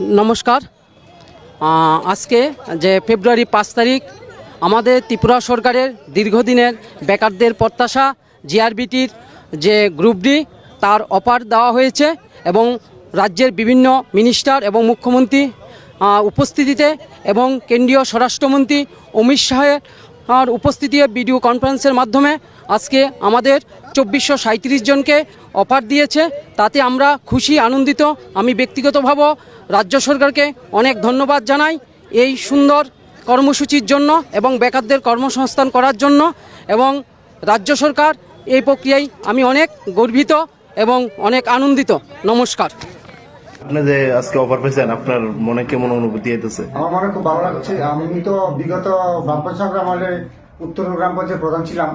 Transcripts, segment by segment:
নমস্কার। আজকে যে ফেব্রুয়ারি পাঁচ তারিখ, আমাদের ত্রিপুরা সরকারের দীর্ঘদিনের বেকারদের প্রত্যাশা, জিআরবিটির যে গ্রুপ ডি, তার অফার দেওয়া হয়েছে এবং রাজ্যের বিভিন্ন মিনিস্টার এবং মুখ্যমন্ত্রী উপস্থিতিতে এবং কেন্দ্রীয় স্বরাষ্ট্রমন্ত্রী অমিত শাহের, আর ভিডিও কনফারেন্সের মাধ্যমে আজকে আমাদের চব্বিশশো সাঁত্রিশ জনকে অফার দিয়েছে তাতে আমরা খুশি আনন্দিত। আমি ব্যক্তিগতভাবে রাজ্য সরকারকে অনেক ধন্যবাদ জানাই এই সুন্দর কর্মসূচির জন্য এবং বেকারদের কর্মসংস্থান করার জন্য এবং রাজ্য সরকার এই প্রক্রিয়ায় আমি অনেক গর্বিত এবং অনেক আনন্দিত। নমস্কার। আপনি যে আজকে অফার পেয়েছেন আপনার মনে কেমন অনুভূতি হইতেছে? আমার মনে খুব ভালো লাগছে। আমি তো বিগত গ্রাম পঞ্চায়েত উত্তর গ্রাম পঞ্চায়েত প্রধান ছিলাম।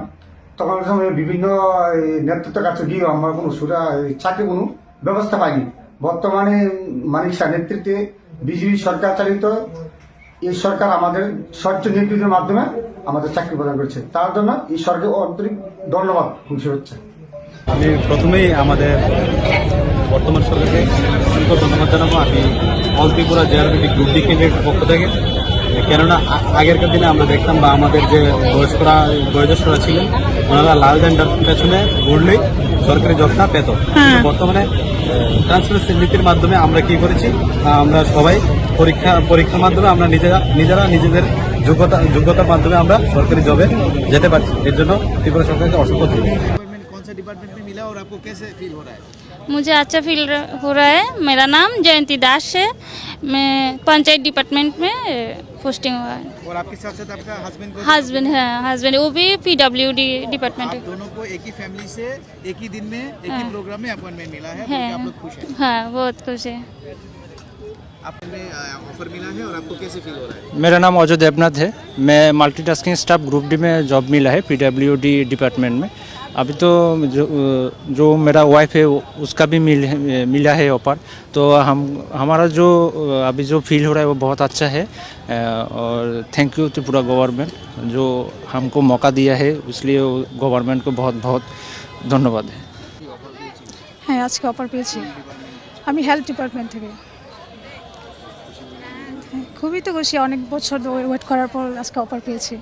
তখন সময় বিভিন্ন নেতৃত্বের কাছে গিয়ে আমার কোনো সুরা চাকরি কোনো ব্যবস্থা পাইনি। বর্তমানে মানিক শাহ নেতৃত্বে বিজেপি সরকার চালিত, এই সরকার আমাদের স্বচ্ছ নেতৃত্বের মাধ্যমে আমাদের চাকরি প্রদান করেছে। তার জন্য এই সরকার আন্তরিক ধন্যবাদ খুশি হচ্ছে। আমি প্রথমেই আমাদের বর্তমান সরকারকে ধন্যবাদ জানাব। আমি all Tripura JRBT group D পক্ষ থেকে। কেননা আ- আগেরকার দিনে আমরা দেখতাম বা আমাদের যে বয়স্করা বয়োজ্যেষ্ঠরা ছিলেন ওনারা লাল ঝান্ডার পেছনে ঘুরলেই সরকারি জবটা পেত কিন্তু বর্তমানে ট্রান্সপারেন্সি নীতির মাধ্যমে আমরা কি করেছি আহ, আমরা সবাই পরীক্ষা পরীক্ষার মাধ্যমে আমরা নিজেরা নিজেরা নিজেদের যোগ্যতা যোগ্যতার মাধ্যমে আমরা সরকারি জবে যেতে পারছি এর জন্য ত্রিপুরা সরকারকে অসংখ্য ধন্যবাদ डिपार्टमेंट कौन सा डिपार्टमेंट में मिला और आपको कैसे फील हो रहा है मुझे अच्छा फील हो रहा है मेरा नाम जयंती दास है मैं पंचायत डिपार्टमेंट में पोस्टिंग हुआ है। और आपके साथ साथ आपका हस्बैंड हस्बैंड है हस्बैंड वो भी पी डब्ल्यू डी डिपार्टमेंट दोनों को एक ही फैमिली से एक ही दिन में एक ही हाँ। प्रोग्राम में अपॉइंटमेंट मिला है है बोल के आप लोग खुश हैं? हाँ बहुत खुश है। आपने ऑफ़र मिला है और आपको कैसे फील हो रहा है? मेरा नाम अजय देवनाथ है। मैं मल्टीटास्किंग स्टाफ ग्रुप डी में जॉब मिला है पीडब्ल्यूडी डिपार्टमेंट में। अभी तो जो जो मेरा वाइफ है वो- उसका भी मिल मिला है ऑफर तो हम हमारा जो अभी जो फील हो रहा है वो बहुत अच्छा है अ, और थैंक यू त्रिपुरा गवर्नमेंट जो हमको मौका दिया है इसलिए गवर्नमेंट को बहुत बहुत धन्यवाद है হ্যাঁ আজকে অফার পেয়েছি আমি হেলথ ডিপার্টমেন্ট থেকে হ্যাঁ, খুবই তো খুশি অনেক বছর ওয়েট করার পর আজকে অফার পেয়েছি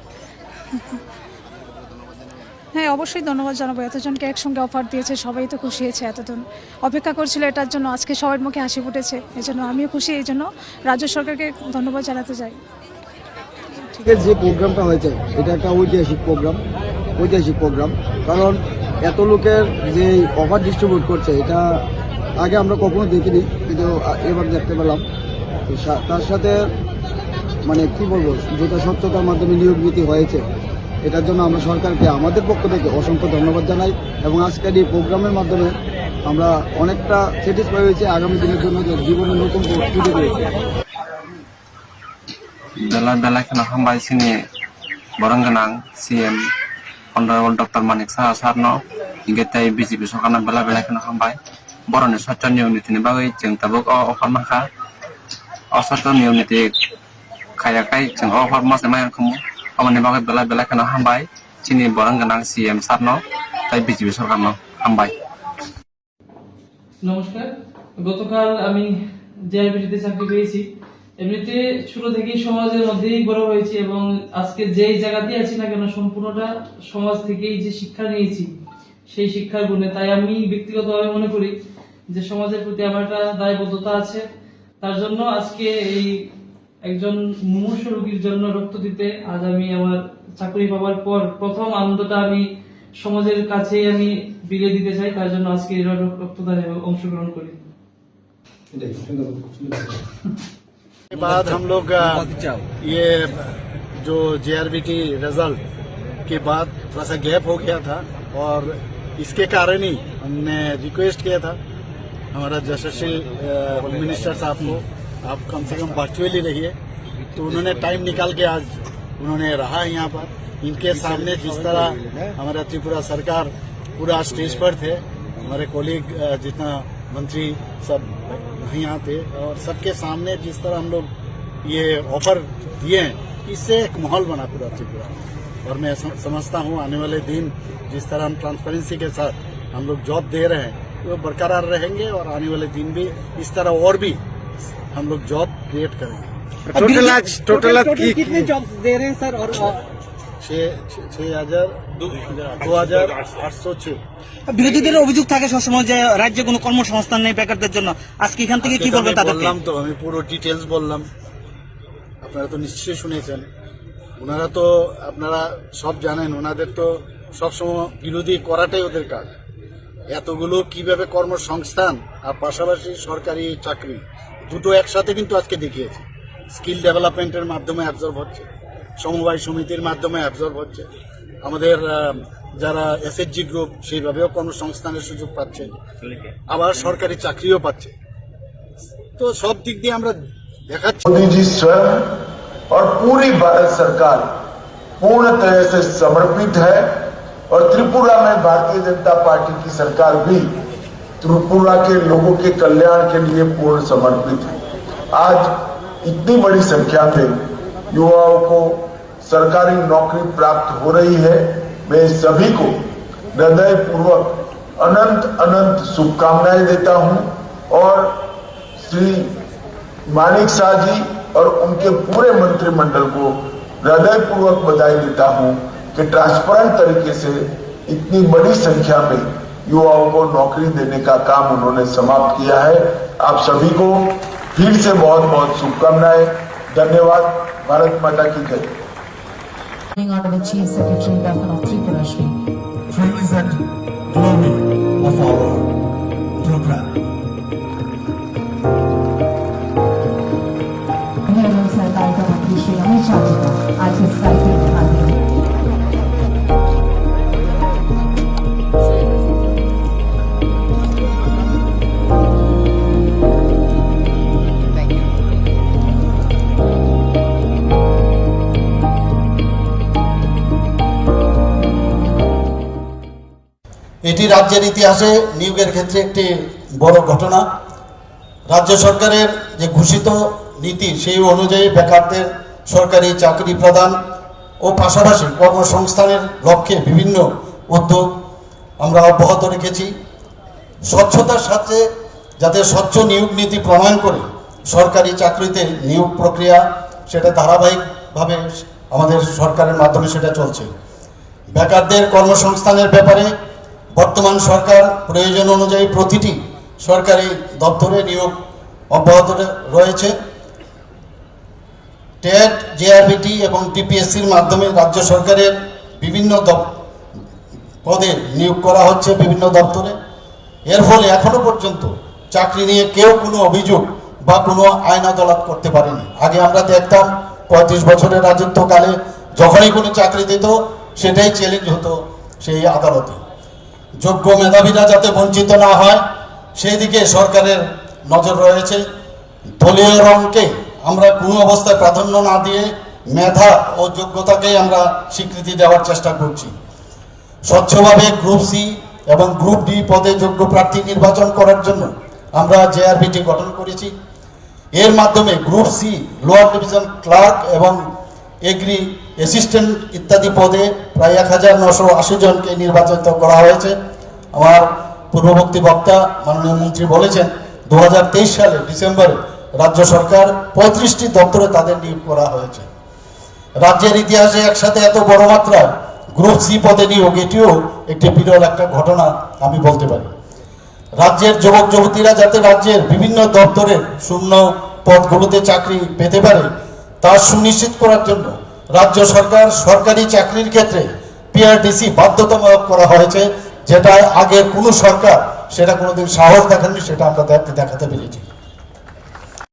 হ্যাঁ অবশ্যই ধন্যবাদ জানাব। এতজনকে একসঙ্গে অফার দিয়েছে, সবাই তো খুশি হয়েছে এতদিন অপেক্ষা করছিল এটার জন্য, আজকে সবার মুখে হাসি ফুটেছে এই জন্য আমিও খুশি এই জন্য রাজ্য সরকারকে ধন্যবাদ জানাতে চাই। যে প্রোগ্রামটা হয়েছে, এটা একটা ঐতিহাসিক প্রোগ্রাম ঐতিহাসিক প্রোগ্রাম। কারণ এত লোকের যে অফার ডিস্ট্রিবিউট করছে, এটা আগে আমরা কখনো দেখিনি, কিন্তু এবার দেখতে পেলাম। তার সাথে মানে কি বলব, যেটা স্বচ্ছতার মাধ্যমে নিয়োগ নীতি হয়েছে এটার জন্য আমরা সরকারকে আমাদের পক্ষ থেকে অসংখ্য ধন্যবাদ জানাই এবং আজকের এই প্রোগ্রামের মাধ্যমে আমরা অনেকটা স্যাটিসফাই হয়েছে আগামী দিনের জন্য যে জীবনে নতুন প্রস্তুতি রয়েছে bela bela kena hambai sini borang genang CM Honorable Dr. Manik Saha Sarno hingga tai BJP sokana bela bela kena hambai borone socon nium niti ni bagai jeng tabuk o offer maka o socon nium niti mayan kamu amane bagai bela bela kena hambai. Sini borang genang CM Sarno tai BJP sokana hambai. নমস্কার। গতকাল আমি জেআরবিটিতে চাকরি পেয়েছি, এমনিতে ছোট থেকেই সমাজের মধ্যেই বড় হয়েছি এবং আজকে যেই জায়গাতেই আছি না কেন, সম্পূর্ণটা সমাজ থেকেই যে শিক্ষা নিয়েছি, সেই শিক্ষার গুণে। তাই আমি ব্যক্তিগতভাবে মনে করি যে সমাজের প্রতি আমার একটা দায়বদ্ধতা আছে। তার জন্য আজকে এই একজন মুমূর্ষ রোগীর জন্য রক্ত দিতে আজ আমি আমার চাকরি পাওয়ার পর প্রথম আনন্দটা আমি সমাজের কাছেই আমি বিলিয়ে দিতে চাই তার জন্য আজকে এই রক্ত- রক্তদানে অংশগ্রহণ করি के बाद हम लोग अ, ये जो जेआरबीटी रिजल्ट के बाद थोड़ा सा गैप हो गया था और इसके कारण ही हमने रिक्वेस्ट किया था हमारा यशस्वी अ, मिनिस्टर साहब को आप कम से कम वर्चुअली रहिए। तो उन्होंने टाइम निकाल के आज उन्होंने रहा है यहाँ पर। इनके सामने जिस तरह हमारा त्रिपुरा सरकार पूरा स्टेज पर थे, हमारे कोलीग जितना मंत्री सब यहाँ थे, और सबके सामने जिस तरह हम लोग ये ऑफ़र दिए हैं, इससे एक माहौल बना पूरा त्रिपुरा। और मैं समझता हूँ आने वाले दिन जिस तरह हम ट्रांसपेरेंसी के साथ हम लोग जॉब दे रहे हैं, वो बरकरार रहेंगे, और आने वाले दिन भी इस तरह और भी हम लोग जॉब क्रिएट करेंगे टोटल आज टोटल आज की कितने जॉब दे रहे हैं सर और छः छः हजार दो हजार आठ सौ छः বিরোধীদের অভিযোগ থাকে সবসময় যে রাজ্যে কোনো কর্মসংস্থান নেই বেকারদের জন্য আজকে এখান থেকে কি আজকে তো বলবেন আমি তাদেরকে বললাম তো আমি পুরো ডিটেলস বললাম আপনারা তো নিশ্চয়ই শুনেছেন ওনারা তো আপনারা সব জানেন ওনাদের তো সবসময় বিরোধী করাটাই ওদের কাজ এতগুলো কিভাবে কর্মসংস্থান আর পাশাপাশি সরকারি চাকরি দুটো একসাথে কিন্তু আজকে দেখিয়েছে স্কিল ডেভেলপমেন্টের মাধ্যমে অ্যাবজর্ব হচ্ছে সমবায় সমিতির মাধ্যমে অ্যাবজর্ব হচ্ছে আমাদের আহ, যারা এসএসজি গ্রুপ সেইভাবেও কর্মসংস্থানের সুযোগ পাচ্ছে আবার সরকারি চাকরিও পাচ্ছে তো সব দিক দিয়ে আমরা দেখাচ্ছি मोदी जी स्वयं और पूरी भारत सरकार पूर्ण तरह से समर्पित है और त्रिपुरा में भारतीय जनता पार्टी की सरकार भी त्रिपुरा के लोगों के कल्याण के लिए पूर्ण समर्पित है। आज इतनी बड़ी संख्या में युवाओं को सरकारी नौकरी प्राप्त हो रही है। मैं सभी को हृदय पूर्वक अनंत अनंत शुभकामनाएँ देता हूँ और श्री मानिक शाह जी और उनके पूरे मंत्रिमंडल को हृदय पूर्वक बधाई देता हूँ कि ट्रांसपेरेंट तरीके से इतनी बड़ी संख्या में युवाओं को नौकरी देने का काम उन्होंने समाप्त किया है आप सभी को फिर से बहुत बहुत शुभकामनाएँ धन्यवाद भारत माता की जय Out of the Chief Secretary Governor of Tripura, Shri present glory of our program. এটি রাজ্যের ইতিহাসে নিয়োগের ক্ষেত্রে একটি বড় ঘটনা। রাজ্য সরকারের যে ঘোষিত নীতি, সেই অনুযায়ী বেকারদের সরকারি চাকরি প্রদান ও পাশাপাশি কর্মসংস্থানের লক্ষ্যে বিভিন্ন উদ্যোগ আমরা অব্যাহত রেখেছি। স্বচ্ছতার সাথে যাতে স্বচ্ছ নিয়োগ নীতি প্রণয়ন করে সরকারি চাকরিতে নিয়োগ প্রক্রিয়া, সেটা ধারাবাহিকভাবে আমাদের সরকারের মাধ্যমে সেটা চলছে। বেকারদের কর্মসংস্থানের ব্যাপারে বর্তমান সরকার প্রয়োজন অনুযায়ী প্রতিটি সরকারি দপ্তরে নিয়োগ অব্যাহত রয়েছে। টেট জেআরবিটি এবং টিপিএসসির মাধ্যমে রাজ্য সরকারের বিভিন্ন পদে নিয়োগ করা হচ্ছে বিভিন্ন দপ্তরে। এর ফলে এখনও পর্যন্ত চাকরি নিয়ে কেউ কোনো অভিযোগ বা কোনো আইন আদালত করতে পারেনি। আগে আমরা দেখতাম পঁয়ত্রিশ বছরের রাজত্বকালে যখনই কোনো চাকরি দিত, সেটাই চ্যালেঞ্জ হতো সেই আদালতে। যোগ্য মেধাবীরা যাতে বঞ্চিত না হয় সেই দিকে সরকারের নজর রয়েছে। দলীয় রঙকে আমরা কোনো অবস্থায় প্রাধান্য না দিয়ে মেধা ও যোগ্যতাকেই আমরা স্বীকৃতি দেওয়ার চেষ্টা করছি। স্বচ্ছভাবে গ্রুপ সি এবং গ্রুপ ডি পদে যোগ্য প্রার্থী নির্বাচন করার জন্য আমরা জেআরবিটি গঠন করেছি। এর মাধ্যমে group C, lower division clerk এবং এগ্রি অ্যাসিস্ট্যান্ট ইত্যাদি পদে প্রায় এক হাজার নশো আশি জনকে নির্বাচিত করা হয়েছে। আমার পূর্ববর্তী বক্তা মাননীয় মন্ত্রী বলেছেন দু হাজার তেইশ সালে ডিসেম্বরে রাজ্য সরকার পঁয়ত্রিশটি দপ্তরে তাদের নিয়োগ করা হয়েছে। রাজ্যের ইতিহাসে একসাথে এত বড় মাত্রায় গ্রুপ সি পদে নিয়োগ, এটিও একটি বিরল একটা ঘটনা আমি বলতে পারি। রাজ্যের যুবক যুবতীরা যাতে রাজ্যের বিভিন্ন দপ্তরের শূন্য পদগুলোতে চাকরি পেতে পারে, তা সুনিশ্চিত করার জন্য রাজ্য সরকার সরকারি চাকরির ক্ষেত্রে পিআরডিসি বাধ্যতামূলক করা হয়েছে। যেটা আগে কোনো সরকার সেটা কোনোদিন সাহস দেখাননি সেটা আমরা দেখ- দেখাতে পেরেছি।